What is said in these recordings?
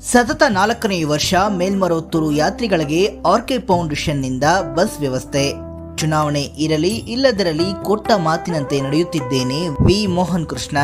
ಸತತ ನಾಲ್ಕನೇ ವರ್ಷ ಮೇಲ್ಮರೋತ್ತೂರು ಯಾತ್ರಿಗಳಿಗೆ ಆರ್ಕೆ ಫೌಂಡೇಶನ್ನಿಂದ ಬಸ್ ವ್ಯವಸ್ಥೆ. ಚುನಾವಣೆ ಇರಲಿ ಇಲ್ಲದಿರಲಿ ಕೊಟ್ಟ ಮಾತಿನಂತೆ ನಡೆಯುತ್ತಿದ್ದೇನೆ ವಿ. ಮೋಹನ್ ಕೃಷ್ಣ.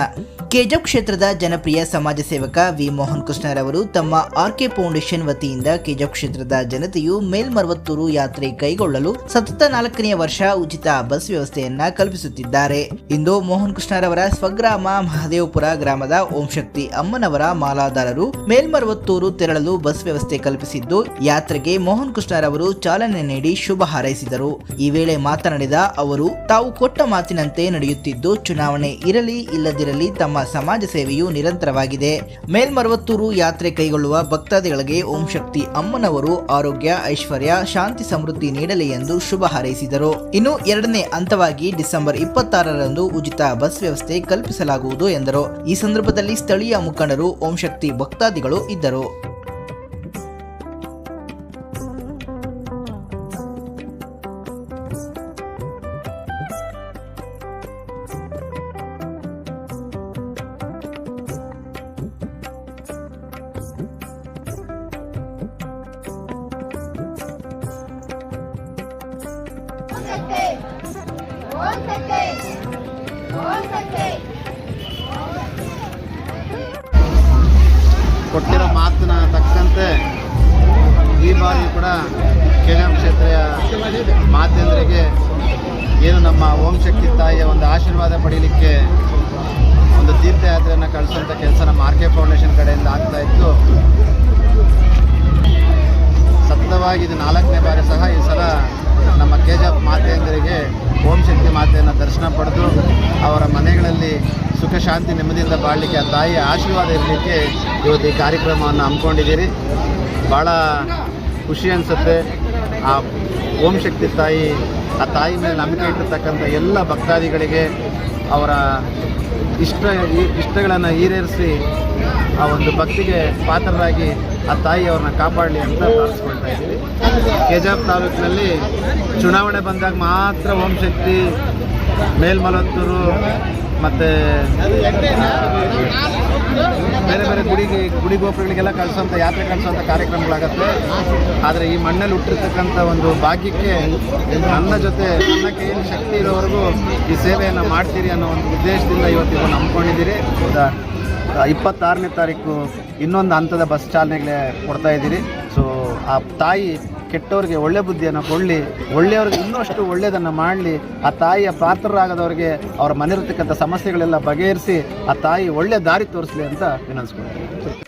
ಕೆಜಪ್ ಕ್ಷೇತ್ರದ ಜನಪ್ರಿಯ ಸಮಾಜ ಸೇವಕ ವಿ ಮೋಹನ್ ಕೃಷ್ಣರವರು ತಮ್ಮ ಆರ್ಕೆ ಫೌಂಡೇಶನ್ ವತಿಯಿಂದ ಕೆಜಬ್ ಕ್ಷೇತ್ರದ ಜನತೆಯು ಮೇಲ್ಮರವತ್ತೂರು ಯಾತ್ರೆ ಕೈಗೊಳ್ಳಲು ಸತತ ನಾಲ್ಕನೆಯ ವರ್ಷ ಉಚಿತ ಬಸ್ ವ್ಯವಸ್ಥೆಯನ್ನ ಕಲ್ಪಿಸುತ್ತಿದ್ದಾರೆ. ಇಂದು ಮೋಹನ್ ಕೃಷ್ಣರವರ ಸ್ವಗ್ರಾಮ ಮಹದೇವಪುರ ಗ್ರಾಮದ ಓಂಶಕ್ತಿ ಅಮ್ಮನವರ ಮಾಲಾದಾರರು ಮೇಲ್ಮರವತ್ತೂರು ತೆರಳಲು ಬಸ್ ವ್ಯವಸ್ಥೆ ಕಲ್ಪಿಸಿದ್ದು, ಯಾತ್ರೆಗೆ ಮೋಹನ್ ಕೃಷ್ಣರವರು ಚಾಲನೆ ನೀಡಿ ಶುಭ ಹಾರೈಸಿದರು. ಈ ವೇಳೆ ಮಾತನಾಡಿದ ಅವರು, ತಾವು ಕೊಟ್ಟ ಮಾತಿನಂತೆ ನಡೆಯುತ್ತಿದ್ದು, ಚುನಾವಣೆ ಇರಲಿ ಇಲ್ಲದಿರಲಿ ತಮ್ಮ ಸಮಾಜ ಸೇವೆಯು ನಿರಂತರವಾಗಿದೆ. ಮೇಲ್ಮರವತ್ತೂರು ಯಾತ್ರೆ ಕೈಗೊಳ್ಳುವ ಭಕ್ತಾದಿಗಳಿಗೆ ಓಂ ಶಕ್ತಿ ಅಮ್ಮನವರು ಆರೋಗ್ಯ, ಐಶ್ವರ್ಯ, ಶಾಂತಿ, ಸಮೃದ್ಧಿ ನೀಡಲಿ ಎಂದು ಶುಭ ಹಾರೈಸಿದರು. ಇನ್ನು ಎರಡನೇ ಹಂತವಾಗಿ ಡಿಸೆಂಬರ್ ಇಪ್ಪತ್ತಾರರಂದು ಉಚಿತ ಬಸ್ ವ್ಯವಸ್ಥೆ ಕಲ್ಪಿಸಲಾಗುವುದು ಎಂದರು. ಈ ಸಂದರ್ಭದಲ್ಲಿ ಸ್ಥಳೀಯ ಮುಖಂಡರು ಓಂ ಶಕ್ತಿ ಭಕ್ತಾದಿಗಳು ಇದ್ದರು. ಕೊಟ್ಟಿರೋ ಮಾತಿನ ತಕ್ಕಂತೆ ಈ ಬಾರಿ ಕೂಡ ಕೆಳಂ ಕ್ಷೇತ್ರದ ಮಾತೆಂದರಿಗೆ ಏನು ನಮ್ಮ ಓಂ ಶಕ್ತಿ ತಾಯಿಯ ಒಂದು ಆಶೀರ್ವಾದ ಪಡೀಲಿಕ್ಕೆ ಒಂದು ತೀರ್ಥಯಾತ್ರೆಯನ್ನು ಕಳಿಸುವಂಥ ಕೆಲಸ ನಮ್ಮ ಆರ್ ಕೆ ಫೌಂಡೇಶನ್ ಕಡೆಯಿಂದ ಆಗ್ತಾ ಇತ್ತು. ಸತತವಾಗಿ ಇದು ನಾಲ್ಕನೇ ಮಾತೆಯನ್ನು ದರ್ಶನ ಪಡೆದು ಅವರ ಮನೆಗಳಲ್ಲಿ ಸುಖ ಶಾಂತಿ ನೆಮ್ಮದಿಯಿಂದ ಬಾಳಲಿಕ್ಕೆ ಆ ತಾಯಿಯ ಆಶೀರ್ವಾದ ಇರಲಿಕ್ಕೆ ಇವತ್ತು ಈ ಕಾರ್ಯಕ್ರಮವನ್ನು ಹಮ್ಮಿಕೊಂಡಿದ್ದೀರಿ. ಭಾಳ ಖುಷಿ ಅನಿಸುತ್ತೆ. ಆ ಓಂ ಶಕ್ತಿ ತಾಯಿ, ಆ ತಾಯಿ ಮೇಲೆ ನಂಬಿಕೆ ಇಟ್ಟಿರ್ತಕ್ಕಂಥ ಎಲ್ಲ ಭಕ್ತಾದಿಗಳಿಗೆ ಅವರ ಇಷ್ಟ ಇಷ್ಟಗಳನ್ನು ಈಡೇರಿಸಿ ಆ ಒಂದು ಭಕ್ತಿಗೆ ಪಾತ್ರರಾಗಿ ಆ ತಾಯಿಯವ್ರನ್ನ ಕಾಪಾಡಲಿ ಅಂತ ಪ್ರಾರ್ಥಿಸ್ಕೊಳ್ತಾ ಇದ್ದೀವಿ. ಕೆಜಾಪ್ ತಾಲೂಕಿನಲ್ಲಿ ಚುನಾವಣೆ ಬಂದಾಗ ಮಾತ್ರ ಓಂ ಶಕ್ತಿ ಮೇಲ್ಮಲತ್ತೂರು ಮತ್ತು ಬೇರೆ ಬೇರೆ ಗುಡಿಗೆ, ಗುಡಿ ಗೋಪುರಗಳಿಗೆಲ್ಲ ಕಳಿಸೋಂಥ ಯಾತ್ರೆ ಕಳಿಸೋಂಥ ಕಾರ್ಯಕ್ರಮಗಳಾಗತ್ತೆ. ಆದರೆ ಈ ಮಣ್ಣಲ್ಲಿ ಹುಟ್ಟಿರ್ತಕ್ಕಂಥ ಒಂದು ಭಾಗ್ಯಕ್ಕೆ ನನ್ನ ಜೊತೆ, ನನ್ನ ಏನು ಶಕ್ತಿ ಇರೋವರೆಗೂ ಈ ಸೇವೆಯನ್ನು ಮಾಡ್ತೀರಿ ಅನ್ನೋ ಒಂದು ಉದ್ದೇಶದಿಂದ ಇವತ್ತಿಗೂ ನಂಬ್ಕೊಂಡಿದ್ದೀರಿ ಇಪ್ಪತ್ತಾರನೇ ತಾರೀಕು ಇನ್ನೊಂದು ಹಂತದ ಬಸ್ ಚಾಲನೆಗೆ ಕೊಡ್ತಾ ಇದ್ದೀರಿ. ಸೊ ಆ ತಾಯಿ ಕೆಟ್ಟವ್ರಿಗೆ ಒಳ್ಳೆ ಬುದ್ಧಿಯನ್ನು ಕೊಡಲಿ, ಒಳ್ಳೆಯವ್ರಿಗೆ ಇನ್ನಷ್ಟು ಒಳ್ಳೆಯದನ್ನು ಮಾಡಲಿ, ಆ ತಾಯಿಯ ಪಾತ್ರರಾಗದವ್ರಿಗೆ ಅವ್ರ ಮನೆಯಿರ್ತಕ್ಕಂಥ ಸಮಸ್ಯೆಗಳೆಲ್ಲ ಬಗೆಹರಿಸಿ ಆ ತಾಯಿ ಒಳ್ಳೆ ದಾರಿ ತೋರಿಸಲಿ ಅಂತ ವಿನಂತಿಸ್ಕೊಳ್ತೀನಿ.